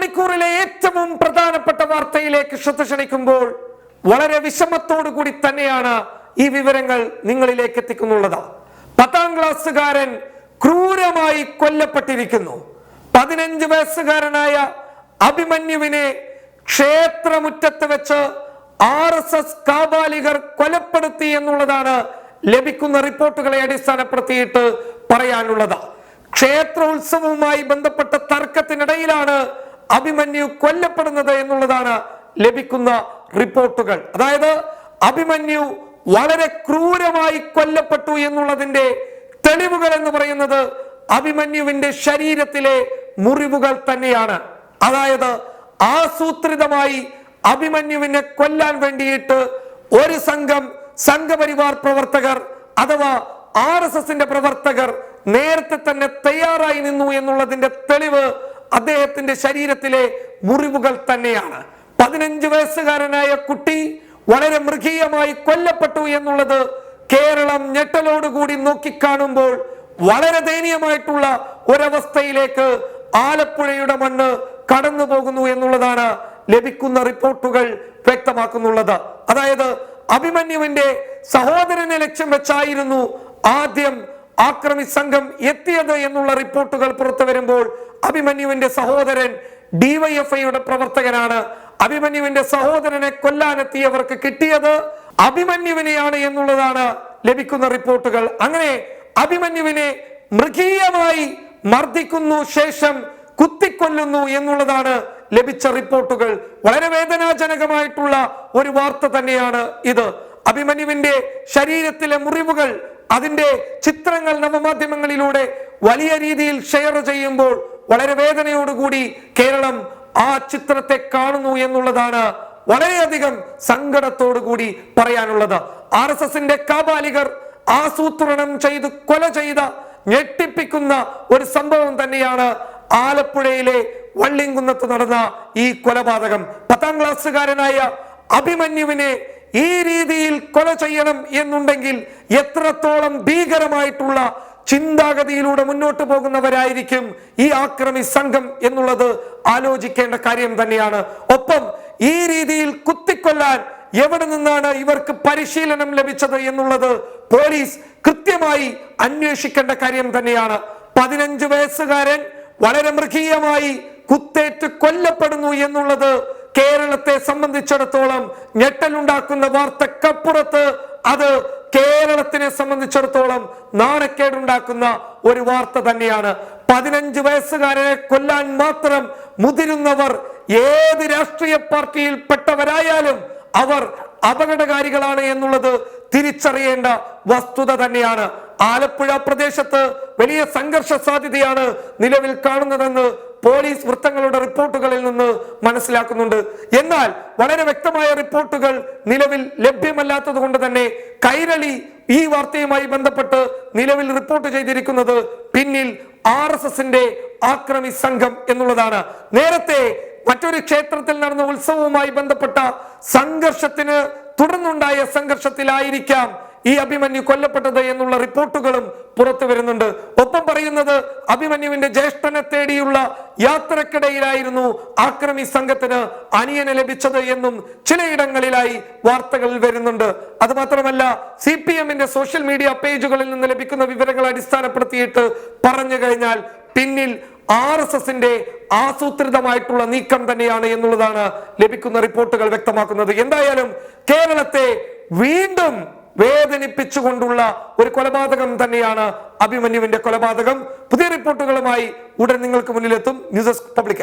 മണിക്കൂറിലെ ഏറ്റവും പ്രധാനപ്പെട്ട വാർത്തയിലേക്ക് ശ്രദ്ധ ക്ഷണിക്കുമ്പോൾ വളരെ വിഷമത്തോടു കൂടി തന്നെയാണ് ഈ വിവരങ്ങൾ നിങ്ങളിലേക്ക് എത്തിക്കുന്നുള്ളത്. പത്താം ക്ലാസ്സുകാരൻ ക്രൂരമായി കൊല്ലപ്പെട്ടിരിക്കുന്നു. പതിനഞ്ച് വയസ്സുകാരനായ അഭിമന്യുവിനെ ക്ഷേത്രമുറ്റത്ത് വെച്ച് ആർ എസ് എസ് കാബാലികർ കൊലപ്പെടുത്തി എന്നുള്ളതാണ് ലഭിക്കുന്ന റിപ്പോർട്ടുകളെ അടിസ്ഥാനപ്പെടുത്തിയിട്ട് പറയാനുള്ളത്. ക്ഷേത്രോത്സവവുമായി ബന്ധപ്പെട്ട തർക്കത്തിനിടയിലാണ് അഭിമന്യു കൊല്ലപ്പെടുന്നത് എന്നുള്ളതാണ് ലഭിക്കുന്ന റിപ്പോർട്ടുകൾ. അതായത് അഭിമന്യു വളരെ ക്രൂരമായി കൊല്ലപ്പെട്ടു എന്നുള്ളതിന്റെ തെളിവുകൾ എന്ന് പറയുന്നത് അഭിമന്യുവിന്റെ ശരീരത്തിലെ മുറിവുകൾ തന്നെയാണ്. അതായത് ആസൂത്രിതമായി അഭിമന്യുവിനെ കൊല്ലാൻ വേണ്ടിയിട്ട് ഒരു സംഘം സംഘപരിവാർ പ്രവർത്തകർ അഥവാ ആർ എസ് എസിന്റെ പ്രവർത്തകർ നേരത്തെ തന്നെ തയ്യാറായി നിന്നു എന്നുള്ളതിന്റെ തെളിവ് അദ്ദേഹത്തിന്റെ ശരീരത്തിലെ മുറിവുകൾ തന്നെയാണ്. പതിനഞ്ച് വയസ്സുകാരനായ കുട്ടി വളരെ മൃഗീയമായി കൊല്ലപ്പെട്ടു എന്നുള്ളത് കേരളം ഞെട്ടലോടുകൂടി നോക്കിക്കാണുമ്പോൾ വളരെ ദയനീയമായിട്ടുള്ള ഒരവസ്ഥയിലേക്ക് ആലപ്പുഴയുടെ മണ്ണ് കടന്നു പോകുന്നു എന്നുള്ളതാണ് ലഭിക്കുന്ന റിപ്പോർട്ടുകൾ വ്യക്തമാക്കുന്നുള്ളത്. അതായത് അഭിമന്യുവിന്റെ സഹോദരനെ ലക്ഷ്യം വെച്ചായിരുന്നു ആദ്യം ആക്രമി സംഘം എത്തിയത് എന്നുള്ള റിപ്പോർട്ടുകൾ പുറത്തു വരുമ്പോൾ അഭിമന്യുവിന്റെ സഹോദരൻ ഡിവൈഎഫ്ഐയുടെ പ്രവർത്തകനാണ്. അഭിമന്യുവിന്റെ സഹോദരനെ കൊല്ലാനെത്തിയവർക്ക് കിട്ടിയത് അഭിമന്യുവിനെയാണ് എന്നുള്ളതാണ് ലഭിക്കുന്ന റിപ്പോർട്ടുകൾ. അങ്ങനെ അഭിമന്യുവിനെ മൃഗീയമായി മർദ്ദിക്കുന്നു ശേഷം കുത്തിക്കൊല്ലുന്നു എന്നുള്ളതാണ് ലഭിച്ച റിപ്പോർട്ടുകൾ. വളരെ വേദനാജനകമായിട്ടുള്ള ഒരു വാർത്ത തന്നെയാണ് ഇത്. അഭിമന്യുവിന്റെ ശരീരത്തിലെ മുറിവുകൾ അതിന്റെ ചിത്രങ്ങൾ നവമാധ്യമങ്ങളിലൂടെ വലിയ രീതിയിൽ ഷെയർ ചെയ്യുമ്പോൾ വളരെ വേദനയോടുകൂടി കേരളം ആ ചിത്രത്തെ കാണുന്നു എന്നുള്ളതാണ് വളരെയധികം സങ്കടത്തോടു കൂടി പറയാനുള്ളത്. ആർ എസ് എസിന്റെ കാബാലികർ ആസൂത്രണം ചെയ്ത് കൊല ചെയ്ത ഞെട്ടിപ്പിക്കുന്ന ഒരു സംഭവം തന്നെയാണ് ആലപ്പുഴയിലെ വള്ളിങ്കുന്നത്ത് നടന്ന ഈ കൊലപാതകം. പത്താം ക്ലാസ്സുകാരനായ അഭിമന്യുവിനെ ഈ രീതിയിൽ കൊല ചെയ്യണം എന്നുണ്ടെങ്കിൽ എത്രത്തോളം ഭീകരമായിട്ടുള്ള ചിന്താഗതിയിലൂടെ മുന്നോട്ട് പോകുന്നവരായിരിക്കും ഈ ആക്രമി സംഘം എന്നുള്ളത് ആലോചിക്കേണ്ട കാര്യം തന്നെയാണ്. ഒപ്പം ഈ രീതിയിൽ കുത്തിക്കൊല്ലാൻ എവിടെ നിന്നാണ് ഇവർക്ക് പരിശീലനം ലഭിച്ചത് എന്നുള്ളത് പോലീസ് കൃത്യമായി അന്വേഷിക്കേണ്ട കാര്യം തന്നെയാണ്. പതിനഞ്ച് വയസ്സുകാരൻ വളരെ മൃഗീയമായി കുത്തേറ്റ് കൊല്ലപ്പെടുന്നു എന്നുള്ളത് കേരളത്തെ സംബന്ധിച്ചിടത്തോളം ഞെട്ടലുണ്ടാക്കുന്ന വാർത്തക്കപ്പുറത്ത് അത് കേരളത്തിനെ സംബന്ധിച്ചിടത്തോളം നാണക്കേടുണ്ടാക്കുന്ന ഒരു വാർത്ത തന്നെയാണ്. പതിനഞ്ച് വയസ്സുകാരനെ കൊല്ലാൻ മാത്രം മുതിരുന്നവർ ഏത് രാഷ്ട്രീയ പാർട്ടിയിൽ പെട്ടവരായാലും അവർ അപകടകാരികളാണ് എന്നുള്ളത് തിരിച്ചറിയേണ്ട വസ്തുത തന്നെയാണ്. ആലപ്പുഴ പ്രദേശത്ത് വലിയ സംഘർഷ സാധ്യതയാണ് നിലവിൽ കാണുന്നതെന്ന് പോലീസ് വൃത്തങ്ങളുടെ റിപ്പോർട്ടുകളിൽ നിന്ന് മനസ്സിലാക്കുന്നുണ്ട്. എന്നാൽ വളരെ വ്യക്തമായ റിപ്പോർട്ടുകൾ നിലവിൽ ലഭ്യമല്ലാത്തത് കൊണ്ട് തന്നെ കൈരളി ഈ വാർത്തയുമായി ബന്ധപ്പെട്ട് നിലവിൽ റിപ്പോർട്ട് ചെയ്തിരിക്കുന്നത് പിന്നിൽ ആർ എസ് എസിന്റെ ആക്രമി സംഘം എന്നുള്ളതാണ്. നേരത്തെ മറ്റൊരു ക്ഷേത്രത്തിൽ നടന്ന ഉത്സവവുമായി ബന്ധപ്പെട്ട സംഘർഷത്തിന് തുടർന്നുണ്ടായ സംഘർഷത്തിലായിരിക്കാം ഈ അഭിമന്യു കൊല്ലപ്പെട്ടത് എന്നുള്ള റിപ്പോർട്ടുകളും പുറത്തു വരുന്നുണ്ട്. ഒപ്പം പറയുന്നത് അഭിമന്യുവിന്റെ ജ്യേഷ്ഠനെ തേടിയുള്ള യാത്രക്കിടയിലായിരുന്നു ആക്രമി സംഘത്തിന് അനിയനെ ലഭിച്ചത് എന്നും ചിലയിടങ്ങളിലായി വാർത്തകൾ വരുന്നുണ്ട്. അത് മാത്രമല്ല സി പി എമ്മിന്റെ സോഷ്യൽ മീഡിയ പേജുകളിൽ നിന്ന് ലഭിക്കുന്ന വിവരങ്ങൾ അടിസ്ഥാനപ്പെടുത്തിയിട്ട് പറഞ്ഞു കഴിഞ്ഞാൽ പിന്നിൽ ആർ എസ് എസിന്റെ ആസൂത്രിതമായിട്ടുള്ള നീക്കം തന്നെയാണ് എന്നുള്ളതാണ് ലഭിക്കുന്ന റിപ്പോർട്ടുകൾ വ്യക്തമാക്കുന്നത്. എന്തായാലും കേരളത്തെ വീണ്ടും വേദനിപ്പിച്ചുകൊണ്ടുള്ള ഒരു കൊലപാതകം തന്നെയാണ് അഭിമന്യുവിന്റെ കൊലപാതകം. പുതിയ റിപ്പോർട്ടുകളുമായി ഉടൻ നിങ്ങൾക്ക് മുന്നിലെത്തും. News desk public